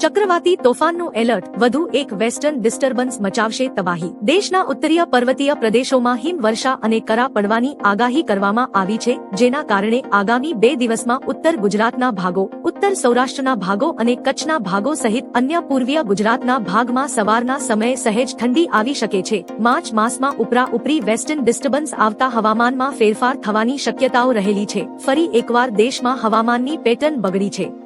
ચક્રવાતી તોફાનનું alert, વધુ એક western disturbance મચાવશે તબાહી. દેશના ઉત્તરીય પર્વતીય પ્રદેશોમાં હિમવર્ષા અને કરા પડવાની આગાહી કરવામાં આવી છે, જેના કારણે આગામી બે દિવસમાં ઉત્તર ગુજરાતના ભાગો, ઉત્તર સૌરાષ્ટ્રના ભાગો અને કચ્છના ભાગો સહિત અન્ય પૂર્વીય ગુજરાતના ભાગમાં સવારના સમયે સહેજ ઠંડી આવી શકે છે. માર્ચ માસમાં ઉપરા ઉપરી વેસ્ટર્ન ડિસ્ટર્બન્સ આવતા હવામાનમાં ફેરફાર થવાની શક્યતાઓ રહેલી છે. ફરી એકવાર દેશમાં હવામાનની પેટર્ન બગડી છે.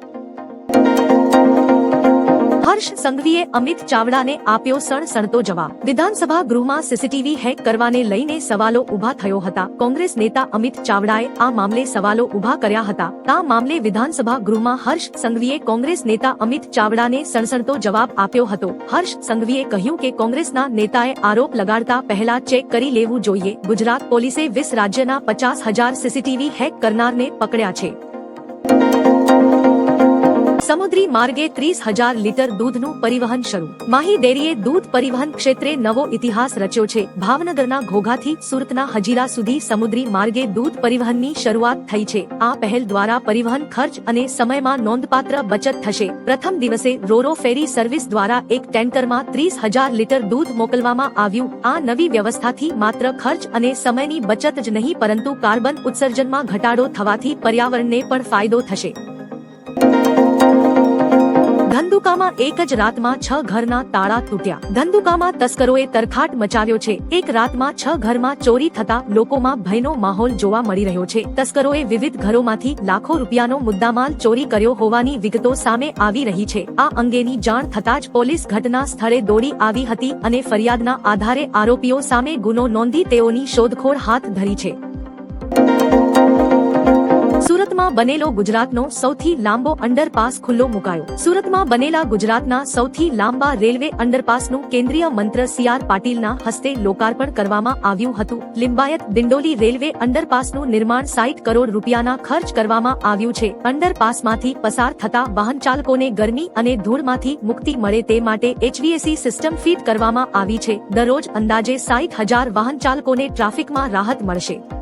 હર્ષ સંઘવીએ અમિત ચાવડાને આપ્યો સણસણતો જવાબ. વિધાનસભા ગૃહમાં સીસીટીવી હેક કરવાને લઈને સવાલો ઊભા થયો હતા. કોંગ્રેસ નેતા અમિત ચાવડાએ આ મામલે સવાલો ઊભા કર્યા હતા. આ મામલે વિધાનસભા ગૃહમાં હર્ષ સંઘવીએ કોંગ્રેસ નેતા અમિત ચાવડાને સણસણતો જવાબ આપ્યો હતો. હર્ષ સંઘવીએ કહ્યું કે કોંગ્રેસના નેતાએ આરોપ લગાડતા પહેલા ચેક કરી લેવું જોઈએ. ગુજરાત પોલીસે વીસ રાજ્યના પચાસ હજાર સીસીટીવી હેક કરનારને પકડ્યા છે. સમુદ્રી માર્ગે ત્રીસ હજાર લીટર દૂધનું પરિવહન શરૂ. માહી ડેરીએ દૂધ પરિવહન ક્ષેત્રે નવો ઇતિહાસ રચ્યો છે. ભાવનગરના ઘોઘાથી સુરતના હજીરા સુધી સમુદ્રી માર્ગે દૂધ પરિવહનની શરૂઆત થઈ છે. આ પહેલ દ્વારા પરિવહન ખર્ચ અને સમયમાં નોંધપાત્ર બચત થશે. પ્રથમ દિવસે રોરો ફેરી સર્વિસ દ્વારા એક ટેન્કરમાં ત્રીસ હજાર લીટર દૂધ મોકલવામાં આવ્યું. આ નવી વ્યવસ્થાથી માત્ર ખર્ચ અને સમયની બચત જ નહીં, પરંતુ કાર્બન ઉત્સર્જનમાં ઘટાડો થવાથી પર્યાવરણને પણ ફાયદો થશે. ધંધુકામાં એક જ રાતમાં છ ઘરના તાળા તૂટ્યા. ધંધુકામાં તસ્કરોએ તરખાટ મચાવ્યો છે. એક રાતમાં છ ઘરમાં ચોરી થતા લોકોમાં ભયનો માહોલ જોવા મળી રહ્યો છે. તસ્કરોએ વિવિધ ઘરોમાંથી લાખો રૂપિયાનો મુદ્દામાલ ચોરી કર્યો હોવાની વિગતો સામે આવી રહી છે. આ અંગેની જાણ થતાં જ પોલીસ ઘટના સ્થળે દોડી આવી હતી અને ફરિયાદના આધારે આરોપીઓ સામે ગુનો નોંધી તેઓની શોધખોળ હાથ ધરી છે. સુરતમાં બનેલો ગુજરાતનો સૌથી લાંબો અંડરપાસ ખુલ્લો મુકાયો. સુરતમાં બનેલા ગુજરાતના સૌથી લાંબા રેલવે અંડરપાસનું કેન્દ્રીય મંત્ર સી આર પાટીલના હસ્તે લોકાર્પણ કરવામાં આવ્યું હતું. લિંબાયત દિંડોલી રેલવે અંડરપાસનું નિર્માણ સાઈઠ કરોડ રૂપિયાના ખર્ચ કરવામાં આવ્યું છે. અંડરપાસમાંથી પસાર થતા વાહન ચાલકોને ગરમી અને ધૂળમાંથી મુક્તિ મળે તે માટે એચવીએસી સિસ્ટમ ફીટ કરવામાં આવી છે. દરરોજ અંદાજે સાઈઠ હજાર વાહન ચાલકોને ટ્રાફિકમાં રાહત મળશે.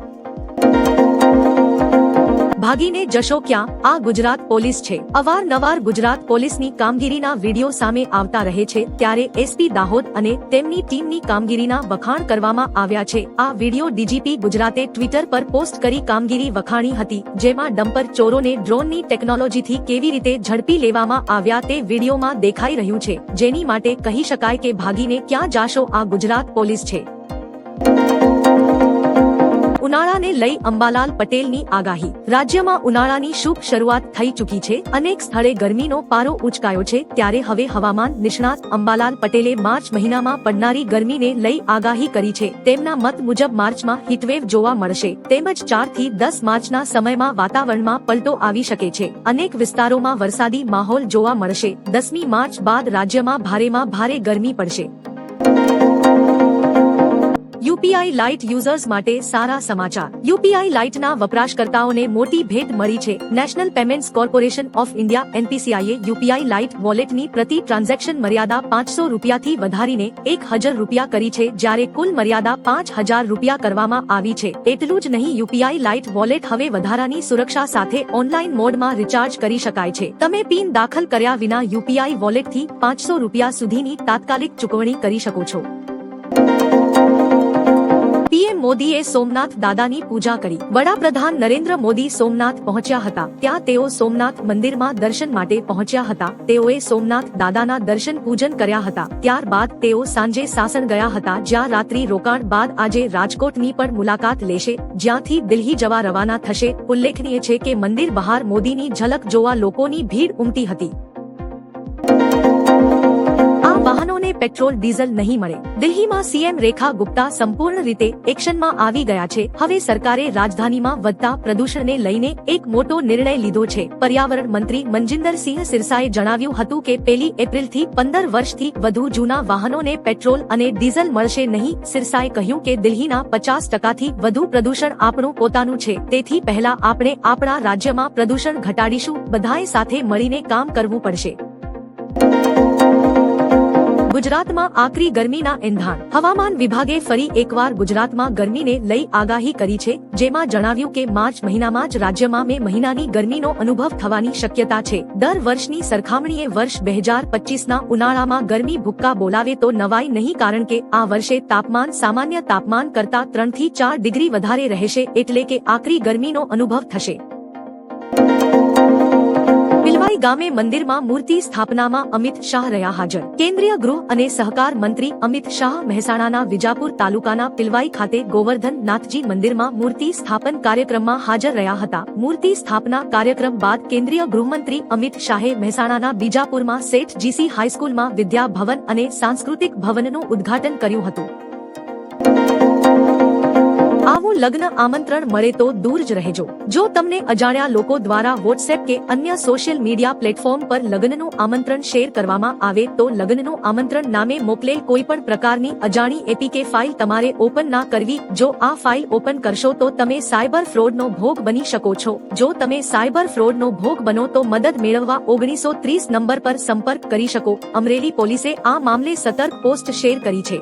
ભાગીને જશો ક્યાં? આ ગુજરાત પોલીસ છે. અવારનવાર ગુજરાત પોલીસની કામગીરીના વીડિયો સામે આવતા રહે છે ત્યારે એસપી દાહોદ અને તેમની ટીમની કામગીરીના વખાણ કરવામાં આવ્યા છે. આ વીડિયો ડીજીપી ગુજરાતે ટ્વિટર પર પોસ્ટ કરી કામગીરી વખાણી હતી, જેમાં ડમ્પર ચોરોને ડ્રોનની ટેકનોલોજીથી કેવી રીતે ઝડપી લેવામાં આવ્યા તે વિડીયોમાં દેખાઈ રહ્યું છે. જેની માટે કહી શકાય કે ભાગીને ક્યાં જાશો? આ ગુજરાત પોલીસ છે. ઉનાળાને લઈ અંબાલાલ પટેલની આગાહી. રાજ્યમાં ઉનાળાની શુભ શરૂઆત થઈ ચૂકી છે. અનેક સ્થળે ગરમીનો પારો ઉચકાયો છે. ત્યારે હવે હવામાન નિષ્ણાત અંબાલાલ પટેલે માર્ચ મહિનામાં પડનારી ગરમીને લઈ આગાહી કરી છે. તેમના મત મુજબ માર્ચમાં હીટવેવ જોવા મળશે. તેમજ ચારથી દસ માર્ચના સમયમાં વાતાવરણમાં પલટો આવી શકે છે. અનેક વિસ્તારોમાં વરસાદી માહોલ જોવા મળશે. દસમી માર્ચ બાદ રાજ્યમાં ભારેમાં ભારે ગરમી પડશે. યુપીઆઈ લાઇટ યુઝર્સ માટે સારા સમાચાર. યુપીઆઈ લાઇટના વપરાશકર્તાઓને મોટી ભેટ મળી છે. National payments corporation of India, એનપીસીઆઈએ UPI lite વોલેટની પ્રતિ ટ્રાન્ઝેક્શન મર્યાદા પાંચસો રૂપિયાથી વધારીને એક હજાર રૂપિયા કરી છે, જ્યારે કુલ મર્યાદા પાંચ હજાર રૂપિયા કરવામાં આવી છે. એટલું જ નહીં, યુપીઆઈ લાઇટ વોલેટ હવે વધારાની સુરક્ષા સાથે ઓનલાઈન મોડમાં રિચાર્જ કરી શકાય છે. તમે પિન દાખલ કર્યા વિના યુપીઆઈ વોલેટથી પાંચસો રૂપિયા સુધીની તાત્કાલિક ચૂકવણી કરી શકો છો. મોદીએ સોમનાથ દાદાની પૂજા કરી. વડાપ્રધાન નરેન્દ્ર મોદી સોમનાથ પહોંચ્યા હતા. ત્યાં તેઓ સોમનાથ મંદિરમાં દર્શન માટે પહોંચ્યા હતા. તેઓએ સોમનાથ દાદાના દર્શન પૂજન કર્યા હતા. ત્યારબાદ તેઓ સાંજે સાસણ ગયા હતા, જ્યાં રાત્રિ રોકાણ બાદ આજે રાજકોટની પણ મુલાકાત લેશે. જ્યાંથી દિલ્હી જવા રવાના થશે. ઉલ્લેખનીય છે કે મંદિર બહાર મોદીની ઝલક જોવા લોકોની ભીડ ઉમટી હતી. વાહનોને પેટ્રોલ, ડીઝલ નહીં મળે. દિલ્હીમાં સીએમ રેખા ગુપ્તા સંપૂર્ણ રીતે એક્શનમાં આવી ગયા છે. હવે સરકારે રાજધાનીમાં વધતા પ્રદૂષણને લઈને એક મોટો નિર્ણય લીધો છે. પર્યાવરણ મંત્રી મનજિંદરસિંહ સિરસાએ જણાવ્યું હતું કે પેલી એપ્રિલથી પંદર વર્ષથી વધુ જૂના વાહનોને પેટ્રોલ અને ડીઝલ મળશે નહીં. સિરસાએ કહ્યું કે દિલ્હીના પચાસ ટકાથી વધુ પ્રદૂષણ આપણું પોતાનું છે. તેથી પહેલા આપણે આપણા રાજ્યમાં પ્રદૂષણ ઘટાડીશું. બધાએ સાથે મળીને કામ કરવું પડશે. ગુજરાતમાં આકરી ગરમીના એંધાણ. હવામાન વિભાગે ફરી એકવાર ગુજરાતમાં ગરમીને લઈ આગાહી કરી છે, જેમાં જણાવ્યું કે માર્ચ મહિનામાં જ રાજ્યમાં મે મહિનાની ગરમીનો અનુભવ થવાની શક્યતા છે. દર વર્ષની સરખામણીએ વર્ષ બે હજાર પચીસના ઉનાળામાં ગરમી ભુક્કા બોલાવે તો નવાઈ નહીં કારણ કે આ વર્ષે તાપમાન સામાન્ય તાપમાન કરતા ત્રણથી ચાર ડિગ્રી વધારે રહેશે, એટલે કે આકરી ગરમીનો અનુભવ થશે. ગામે મંદિરમાં મૂર્તિ સ્થાપનામાં અમિત શાહ રહ્યા હાજર. કેન્દ્રીય ગૃહ અને સહકાર મંત્રી અમિત શાહ મહેસાણાના વિજાપુર તાલુકાના પિલવાઈ ખાતે ગોવર્ધન નાથજી મંદિરમાં મૂર્તિ સ્થાપન કાર્યક્રમમાં હાજર રહ્યા હતા. મૂર્તિ સ્થાપના કાર્યક્રમ બાદ કેન્દ્રીય ગૃહમંત્રી અમિત શાહે મહેસાણાના બીજાપુરમાં સેઠ જીસી હાઈસ્કૂલમાં વિદ્યા ભવન અને સાંસ્કૃતિક ભવનનું ઉદ્ઘાટન કર્યું હતું. આવું લગ્ન આમંત્રણ મળે તો દૂર જ રહેજો. જો તમને અજાણ્યા લોકો દ્વારા વોટ્સએપ કે અન્ય સોશિયલ મીડિયા પ્લેટફોર્મ પર લગ્નનું આમંત્રણ શેર કરવામાં આવે તો લગ્નનું આમંત્રણ નામે મોકલેલ કોઈ પણ પ્રકારની અજાણી એપીકે ફાઇલ તમારે ઓપન ના કરવી. જો આ ફાઇલ ઓપન કરશો તો તમે સાયબર ફ્રોડનો ભોગ બની શકો છો. જો તમે સાયબર ફ્રોડનો ભોગ બનો તો મદદ મેળવવા ઓગણીસો ત્રીસ નંબર પર સંપર્ક કરી શકો. અમરેલી પોલીસે આ મામલે સતર્ક પોસ્ટ શેર કરી છે.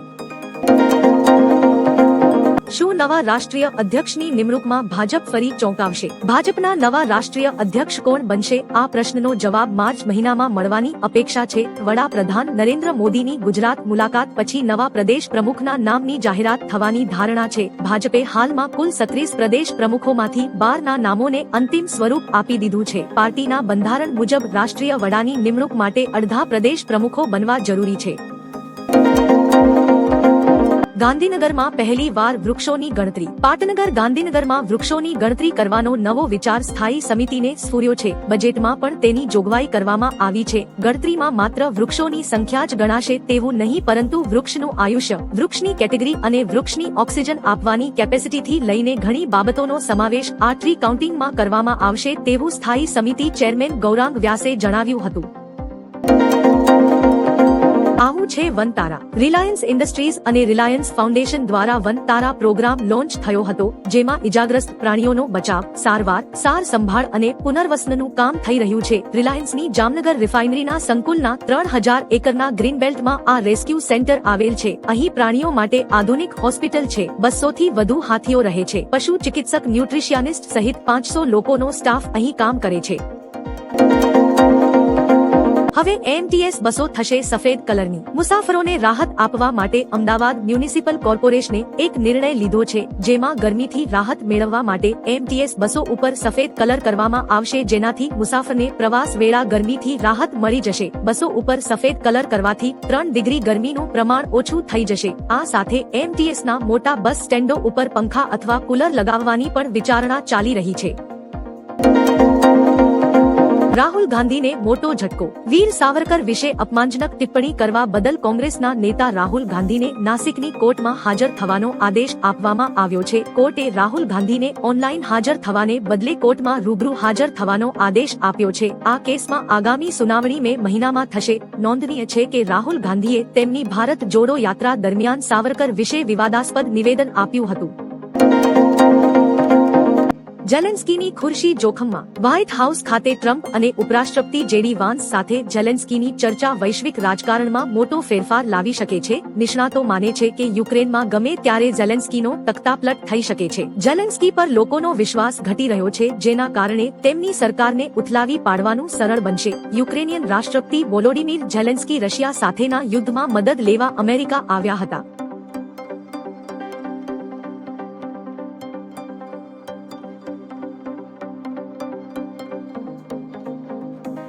શું નવા રાષ્ટ્રીય અધ્યક્ષની નિમણૂકમાં ભાજપ ફરી ચોંકાવશે? ભાજપના નવા રાષ્ટ્રીય અધ્યક્ષ કોણ બનશે? આ પ્રશ્નનો જવાબ માર્ચ મહિનામાં મળવાની અપેક્ષા છે. વડાપ્રધાન નરેન્દ્ર મોદીની ગુજરાત મુલાકાત પછી નવા પ્રદેશ પ્રમુખના નામની જાહેરાત થવાની ધારણા છે. ભાજપે હાલમાં કુલ સત્રીસ પ્રદેશ પ્રમુખોમાંથી બારના નામોને અંતિમ સ્વરૂપ આપી દીધું છે. પાર્ટીના બંધારણ મુજબ રાષ્ટ્રીય વડાની નિમણૂક માટે અડધા પ્રદેશ પ્રમુખો બનવા જરૂરી છે. ગાંધીનગરમાં પહેલી વાર વૃક્ષોની ગણતરી. પાટનગર ગાંધીનગરમાં વૃક્ષોની ગણતરી કરવાનો નવો વિચાર સ્થાયી સમિતિને સ્ફુર્યો છે. બજેટમાં પણ તેની જોગવાઈ કરવામાં આવી છે. ગણતરીમાં માત્ર વૃક્ષોની સંખ્યા જ ગણાશે તેવું નહીં, પરંતુ વૃક્ષનું આયુષ્ય, વૃક્ષની કેટેગરી અને વૃક્ષની ઓક્સિજન આપવાની કેપેસિટીથી લઈને ઘણી બાબતોનો સમાવેશ આ ટ્રી કાઉન્ટિંગમાં કરવામાં આવશે તેવું સ્થાયી સમિતિ ચેરમેન ગૌરાંગ વ્યાસે જણાવ્યું હતું. આવું છે વનતારા રિલાયન્સ ઇન્ડસ્ટ્રીઝ અને રિલાયન્સ ફાઉન્ડેશન દ્વારા વનતારા પ્રોગ્રામ લોન્ચ થયો હતો, જેમાં ઇજાગ્રસ્ત પ્રાણીઓનો બચાવ, સારવાર, સાર સંભાળ અને પુનર્વસનનું કામ થઈ રહ્યું છે. રિલાયન્સની જામનગર રિફાઇનરીના સંકુલના ત્રણ હજાર એકરના ગ્રીન બેલ્ટમાં આ રેસ્ક્યુ સેન્ટર આવેલ છે. અહીં પ્રાણીઓ માટે આધુનિક હોસ્પિટલ છે. બસો થી વધુ હાથીઓ રહે છે. પશુ ચિકિત્સક ન્યુટ્રિશિયાનિસ્ટ સહિત પાંચસો લોકોનો સ્ટાફ અહીં કામ કરે છે. હવે એમટીએસ બસો થશે સફેદ કલરની. મુસાફરોને રાહત આપવા માટે અમદાવાદ મ્યુનિસિપલ કોર્પોરેશને એક નિર્ણય લીધો છે, જેમાં ગરમીથી રાહત મેળવવા માટે એમટીએસ બસો ઉપર સફેદ કલર કરવામાં આવશે, જેનાથી મુસાફરને પ્રવાસ વેળા ગરમીથી રાહત મળી જશે. બસો ઉપર સફેદ કલર કરવાથી ત્રણ ડિગ્રી ગરમીનું પ્રમાણ ઓછું થઈ જશે. આ સાથે એમટીએસના મોટા બસ સ્ટેન્ડો ઉપર પંખા અથવા કુલર લગાવવાની પણ વિચારણા ચાલી રહી છે. રાહુલ ગાંધીને મોટો ઝટકો. વીર સાવરકર વિશે અપમાનજનક ટિપ્પણી કરવા બદલ કોંગ્રેસના નેતા રાહુલ ગાંધીને નાસિકની કોર્ટમાં હાજર થવાનો આદેશ આપવામાં આવ્યો છે. કોર્ટે રાહુલ ગાંધીને ઓનલાઈન હાજર થવાને બદલે કોર્ટમાં રૂબરૂ હાજર થવાનો આદેશ આપ્યો છે. આ કેસમાં આગામી સુનાવણી મે મહિનામાં થશે. નોંધનીય છે કે રાહુલ ગાંધીએ તેમની ભારત જોડો યાત્રા દરમિયાન સાવરકર વિશે વિવાદાસ્પદ નિવેદન આપ્યું હતું. જેલેન્સ્કીની ખુરશી જોખમમાં. વ્હાઇટ હાઉસ ખાતે ટ્રમ્પ અને ઉપરાષ્ટ્રપતિ જેડી વાન્સ સાથે જેલેન્સ્કીની ચર્ચા વૈશ્વિક રાજકારણમાં મોટો ફેરફાર લાવી શકે છે. નિષ્ણાતો માને છે કે યુક્રેનમાં ગમે ત્યારે જેલેન્સ્કીનો તખ્તાપલટ થઈ શકે છે. જેલેન્સ્કી પર લોકોનો વિશ્વાસ ઘટી રહ્યો છે, જેના કારણે તેમની સરકારને ઉથલાવી પાડવાનું સરળ બનશે. યુક્રેનિયન રાષ્ટ્રપતિ વોલોડિમીર જેલેન્સ્કી રશિયા સાથેના યુદ્ધમાં મદદ લેવા અમેરિકા આવ્યા હતા.